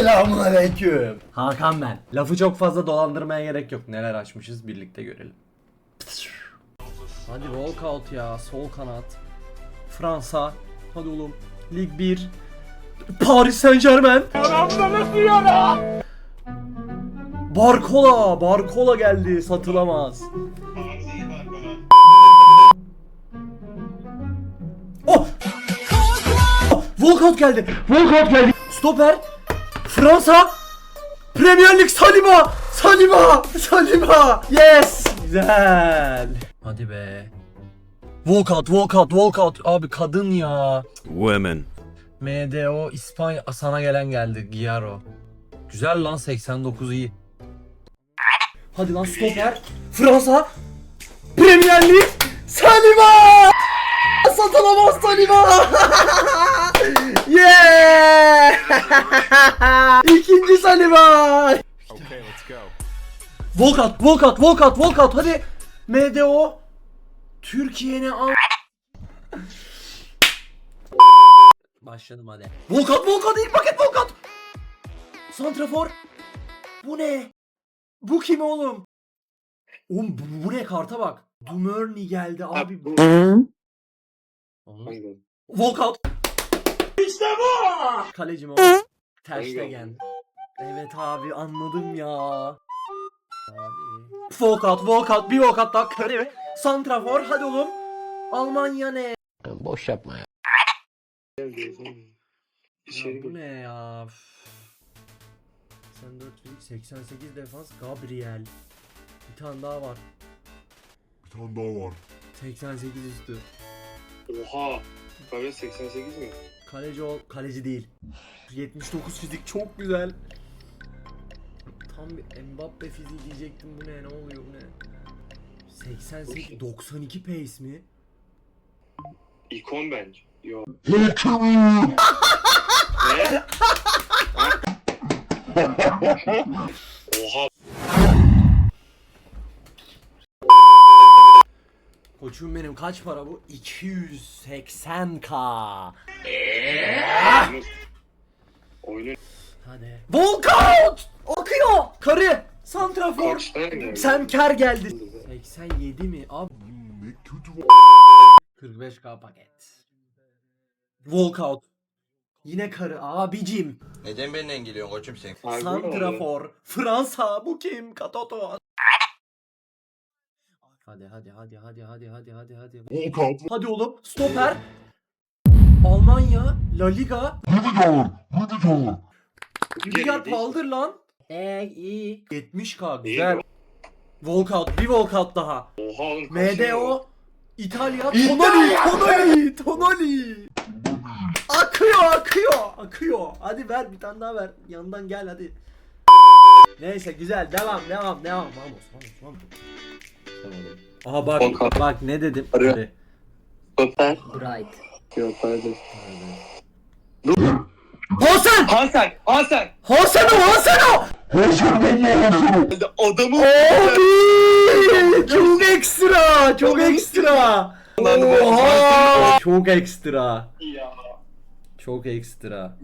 Selamun aleyküm. Hakan ben. Lafı çok fazla dolandırmaya gerek yok. Neler açmışız birlikte görelim. Hadi walkout ya. Sol kanat. Fransa. Hadi oğlum. Lig 1. Paris Saint Germain. Barkola. Barkola geldi. Satılamaz. Oh! Oh! Walkout geldi. Walkout geldi. Stoper. Fransa. Premier Lig Saliba. Saliba. Saliba. Yes. Güzel. Hadi be. Walkout, walkout, walkout. Abi kadın ya. Women. MDO İspanya sana gelen geldi. Giaro. Güzel lan 89 iyi. Hadi lan stoper. Fransa. Premier Lig. Saliba. Satılamaz Saliba. yeah. Saliba. Okay, let's go. Walkout, walkout, walkout, walkout. Hadi. MDO. Türkiye'ne al. Başladım hadi. Walkout, walkout, ilk paket walkout. Santrafor. Bu ne? Bu kim oğlum? Oğlum bu, bu ne karta bak. Dumörni geldi abi. Oğlum. Walkout. İşte bu. Kaleci mi o? Ter Stegen. Evet abi anladım ya. Abi. Walkout, walkout, bir walkout daha kare. Santrafor hadi oğlum. Almanya ne? Boş yapma ya. Ya bu ne ya? Üf. 84 fizik, 88 defans Gabriel. Bir tane daha var. Bir tane daha var. 88 üstü. Oha. Kavga 88 mi? Kaleci ol, kaleci değil. 79 fizik çok güzel. Tam bir Mbappe fiziği diyecektim bu ne ne oluyor bu ne? 88 92 pace mi? İkon bence. Yok. ne? Oha. Koçum benim kaç para bu? 280k. Oyunun- Oyunun Hadi. Walkout! Akıyor! Karı! Santrafor! geldi? Semker geldi. 87 mi? Abi Ne kötü var. 45k paket. Walkout. Yine karı abicim. Neden benimle geliyorsun koçum sen? Santrafor. Fransa bu kim? Katoto. Hadi hadi hadi hadi hadi hadi hadi hadi. Walkout. Hadi oğlum. Stoper. Almanya. La Liga. Rüdiger. Rüdiger. Rüdiger paldır lan. Eee iyi. 70k güzel. Walkout. Bir walkout daha. Oha oğlum? MDO. İtalya. Tonali. Tonali. Tonali. Akıyor akıyor. Akıyor. Hadi ver bir tane daha ver. Yandan gel hadi. Neyse güzel. Devam devam devam. Vamos vamos vamos. Aha bak Walkout. bak ne dedim. Arıyor. Stoper. Bright. Yok pardon. Hasan! Hasan! Hasan! Hasan o Hasan o! Adamı Abi! Çok ekstra! Çok ekstra! Oha! Çok ekstra. ya. Çok ekstra.